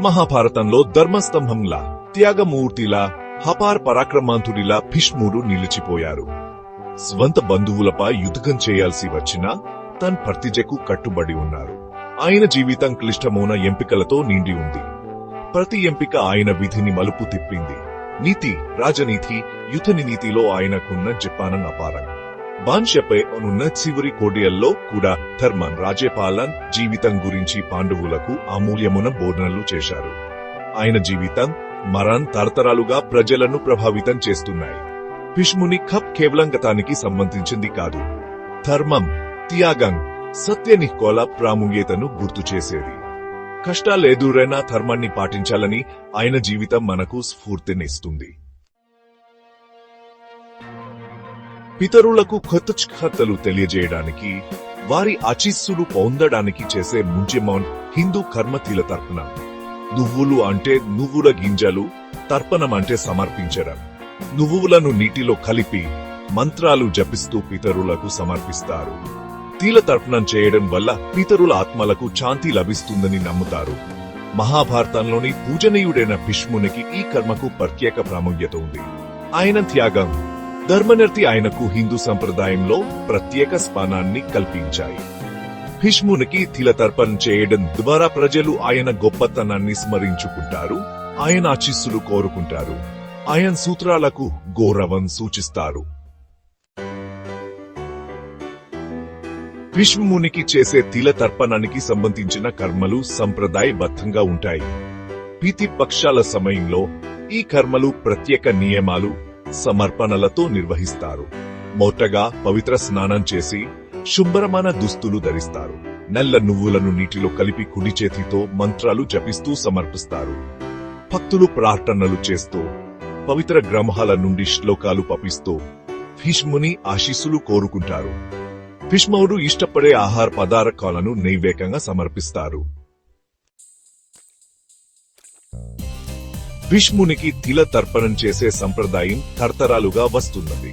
మహాభారతంలో ధర్మస్తంభంలా త్యాగమూర్తిలా హపార్ పరాక్రమాంతుడిలా భీష్ముడు నిలిచిపోయారు. స్వంత బంధువులపై యుద్ధం చేయాల్సి వచ్చినా తన్ భర్తిజకు కట్టుబడి ఉన్నారు. ఆయన జీవితం క్లిష్టమైన ఎంపికలతో నిండి ఉంది. ప్రతి ఎంపిక ఆయన విధిని మలుపు తిప్పింది. నీతి రాజనీతి యుద్ధని నీతిలో ఆయనకున్న జపానం అపారం. బాన్షపై ఉన్న చివరి కోడియల్లో కూడా ధర్మన్ రాజ్యపాలన్ జీవితం గురించి పాండవులకు అమూల్యమున బోధనలు చేశారు. ఆయన జీవితం మరణ్ తరతరాలుగా ప్రజలను ప్రభావితం చేస్తున్నాయి. భీష్ముని కప్ కేవలం గతానికి సంబంధించింది కాదు. ధర్మం త్యాగం సత్యనికోల ప్రాముఖ్యతను గుర్తు చేసేది. కష్టాలు ఎదురైనా ధర్మాన్ని పాటించాలని ఆయన జీవితం మనకు స్ఫూర్తినిస్తుంది. పితరులకు కొత్త తెలియజేయడానికి వారి అచిస్సులు పొందడానికి చేసే ముంచెమౌన్ హిందూ కర్మతీల తర్పణం. నువ్వులు అంటే నువ్వుల గింజలు తర్పణం అంటే సమర్పించడం. నువ్వులను నీటిలో కలిపి మంత్రాలు జపిస్తూ పితరులకు సమర్పిస్తారు. తీల తర్పణం చేయడం వల్ల పితరుల ఆత్మలకు శాంతి లభిస్తుందని నమ్ముతారు. మహాభారతంలోని పూజనీయుడైన భీష్మునికి ఈ కర్మకు ప్రత్యేక ప్రాముఖ్యత ఉంది. ఆయన త్యాగం ధర్మనిర్తి ఆయనకు హిందూ సంప్రదాయంలో ప్రత్యేక స్థానాన్ని కల్పించాయి. భీష్మునికి తిలతర్పణ చేయడం ద్వారా ప్రజలు ఆయన గొప్పతనాన్ని స్మరించుకుంటారు ఆయన ఆశీస్సులు కోరుకుంటారు ఆయన సూత్రాలకు గౌరవం సూచిస్తారు. భీష్మునికి చేసే తిల తర్పణానికి సంబంధించిన కర్మలు సంప్రదాయబద్ధంగా ఉంటాయి. పీతి పక్షాల సమయంలో ఈ కర్మలు ప్రత్యేక నియమాలు సమర్పణలతో నిర్వహిస్తారు. మొట్టగా పవిత్ర స్నానం చేసి శుభ్రమైన దుస్తులు ధరిస్తారు. నల్ల నువ్వులను నీటిలో కలిపి కుడి చేతితో మంత్రాలు జపిస్తూ సమర్పిస్తారు. భక్తులు ప్రార్థనలు చేస్తూ పవిత్ర గ్రంథాల నుండి శ్లోకాలు పపిస్తూ భీష్ముని ఆశీస్సులు కోరుకుంటారు. భీష్ముడు ఇష్టపడే ఆహార పదార్థాలను నైవేద్యంగా సమర్పిస్తారు. భీష్మునికి తిల తర్పణం చేసే సంప్రదాయం తరతరాలుగా వస్తున్నది.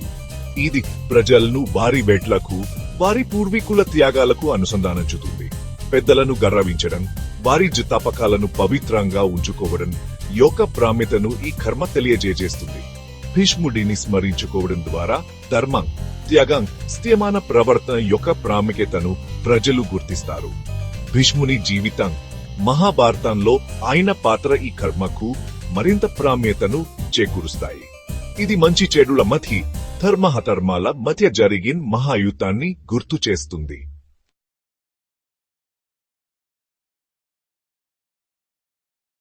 ఇది ప్రజలను వారి వేట్లకు వారి పూర్వీకుల త్యాగాలకు అనుసంధానించుతుంది పెద్దలను గర్వించడం వారి జితాపకాలను పవిత్రంగా ఉంచుకోవడం యొక్క ప్రామ్యతను ఈ కర్మ తెలియజేస్తుంది భీష్ముడిని స్మరించుకోవడం ద్వారా ధర్మం త్యాగం స్థియమాన ప్రవర్తన యొక్క ప్రాముఖ్యతను ప్రజలు గుర్తిస్తారు. భీష్ముని జీవితం మహాభారతంలో ఆయన పాత్ర ఈ కర్మకు మరింత ప్రామ్యతను చేకూరుస్తాయి. ఇది మంచి చెడుల మధ్య ధర్మహధర్మాల మధ్య జరిగిన మహాయుద్ధాన్ని గుర్తు చేస్తుంది.